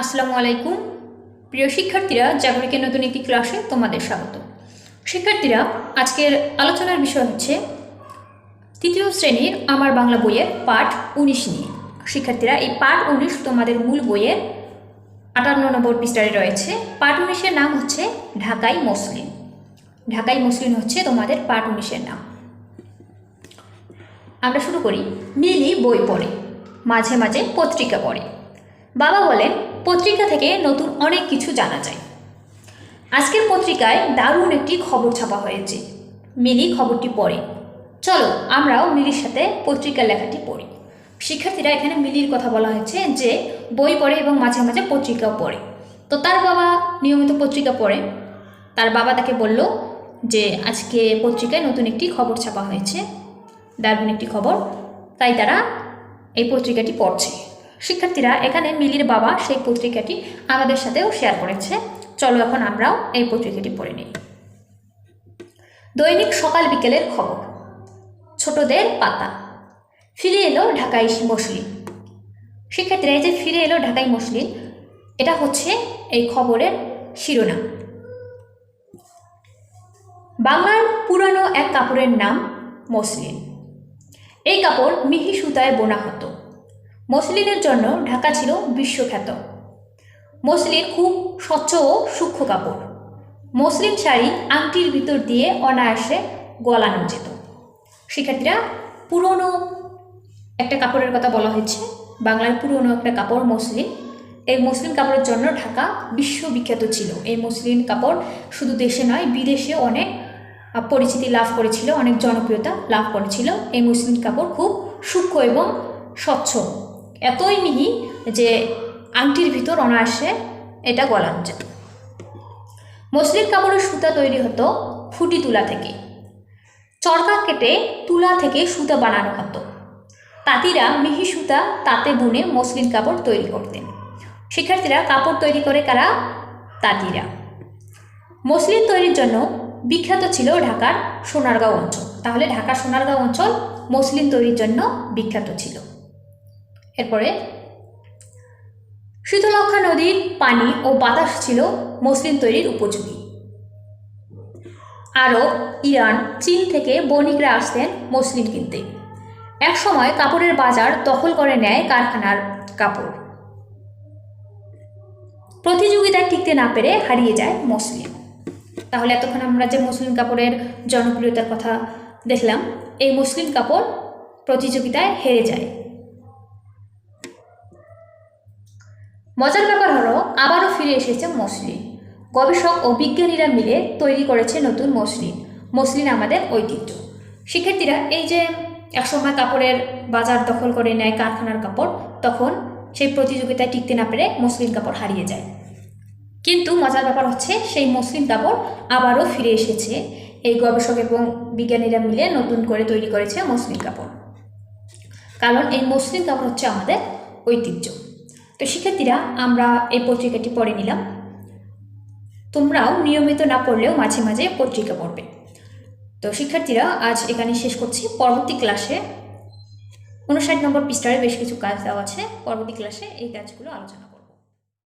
আসসালামু আলাইকুম। প্রিয় শিক্ষার্থীরা জাগরিকের নতুন একটি ক্লাসে তোমাদের স্বাগত। শিক্ষার্থীরা, আজকের আলোচনার বিষয় হচ্ছে তৃতীয় শ্রেণির আমার বাংলা বইয়ের পাঠ উনিশ নিয়ে। শিক্ষার্থীরা, এই পাঠ উনিশ তোমাদের মূল বইয়ের আটান্ন নম্বর পৃষ্ঠায় রয়েছে। পাঠ উনিশের নাম হচ্ছে ঢাকাই মসলিন। ঢাকাই মসলিন হচ্ছে তোমাদের পাঠ উনিশের নাম। আমরা শুরু করি। মিলি বই পড়ে, মাঝে মাঝে পত্রিকা পড়ে। বাবা বলেন, পত্রিকা থেকে নতুন অনেক কিছু জানা যায়। আজকের পত্রিকায় দারুণ একটি খবর ছাপা হয়েছে। মিলি খবরটি পড়ে। চলো, আমরাও মিলির সাথে পত্রিকার লেখাটি পড়ি। শিক্ষার্থীরা এখানে মিলির কথা বলা হয়েছে যে, বই পড়ে এবং মাঝে মাঝে পত্রিকাও পড়ে। তো তার বাবা নিয়মিত পত্রিকা পড়ে। তার বাবা তাকে বলল যে, আজকে পত্রিকায় নতুন একটি খবর ছাপা হয়েছে। দারুণ একটি খবর। তাই তারা এই পত্রিকাটি পড়ছে। শিক্ষার্থীরা এখানে মিলির বাবা সেই পত্রিকাটি আমাদের সাথেও শেয়ার করেছে। চলো এখন আমরাও এই পত্রিকাটি পড়ে নিই। দৈনিক সকাল বিকেলের খবর। ছোটদের পাতা। ফিরে এলো ঢাকাই মসলিন। শিক্ষার্থীরা, এই যে ফিরে এলো ঢাকাই মসলিন, এটা হচ্ছে এই খবরের শিরোনাম। বাংলার পুরানো এক কাপড়ের নাম মসলিন। এই কাপড় মিহি সুতায় বোনা হতো। মসলিনের জন্য ঢাকা ছিল বিশ্বখ্যাত। মসলিন খুব স্বচ্ছ ও সূক্ষ্ম কাপড়। মসলিন শাড়ি আংটির ভিতর দিয়ে অনায়াসে গলানো যেত। শিক্ষার্থীরা, পুরনো একটা কাপড়ের কথা বলা হয়েছে। বাংলার পুরনো একটা কাপড় মসলিন। এই মসলিন কাপড়ের জন্য ঢাকা বিশ্ববিখ্যাত ছিল। এই মসলিন কাপড় শুধু দেশে নয় বিদেশে অনেক পরিচিতি লাভ করেছিল, অনেক জনপ্রিয়তা লাভ করেছিল। এই মসলিন কাপড় খুব সূক্ষ্ম এবং স্বচ্ছ। এতই মিহি যে আংটির ভিতর অনায়াসে এটা গলানো যেত। মসলিন কাপড়ের সুতা তৈরি হতো ফুটি তুলা থেকে। চরকা কেটে তুলা থেকে সুতা বানানো হতো। তাঁতিরা মিহি সুতা তাতে বুনে মসলিন কাপড় তৈরি করতেন। শিক্ষার্থীরা কাপড় তৈরি করে কারা? তাঁতিরা। মসলিন তৈরির জন্য বিখ্যাত ছিল ঢাকার সোনারগাঁও অঞ্চল। তাহলে ঢাকার সোনারগাঁও অঞ্চল মসলিন তৈরির জন্য বিখ্যাত ছিল। এরপরে শীতলক্ষা নদীর পানি ও বাতাস ছিল মসলিন তৈরির উপযোগী। আরব, ইরান, চীন থেকে বণিকরা আসতেন মসলিন কিনতে। একসময় কাপড়ের বাজার দখল করে নেয় কারখানার কাপড়। প্রতিযোগিতায় টিকতে না পেরে হারিয়ে যায় মসলিন তাহলে এতক্ষণ আমরা যে মসলিন কাপড়ের জনপ্রিয়তার কথা দেখলাম, এই মসলিন কাপড় প্রতিযোগিতায় হেরে যায়। মজার ব্যাপার হলো, আবারও ফিরে এসেছে মসলিন গবেষক ও বিজ্ঞানীরা মিলে তৈরি করেছে নতুন মসলিন মসলিন আমাদের ঐতিহ্য। শিক্ষার্থীরা এই যে একসময় কাপড়ের বাজার দখল করে নেয় কারখানার কাপড়, তখন সেই প্রতিযোগিতায় টিকতে না পেরে মসলিন কাপড় হারিয়ে যায়। কিন্তু মজার ব্যাপার হচ্ছে, সেই মসলিন কাপড় আবারও ফিরে এসেছে। এই গবেষক এবং বিজ্ঞানীরা মিলে নতুন করে তৈরি করেছে মসলিন কাপড়। কারণ এই মসলিন কাপড় হচ্ছে আমাদের ঐতিহ্য। তো শিক্ষার্থীরা, আমরা এই পত্রিকাটি পড়ে নিলাম। তোমরাও নিয়মিত না পড়লেও মাঝে মাঝে পত্রিকা পড়বে। তো শিক্ষার্থীরা, আজ এখানে শেষ করছি। পরবর্তী ক্লাসে উনষাট নম্বর পৃষ্ঠারে বেশ কিছু কাজ দেওয়া আছে। পরবর্তী ক্লাসে এই কাজগুলো আলোচনা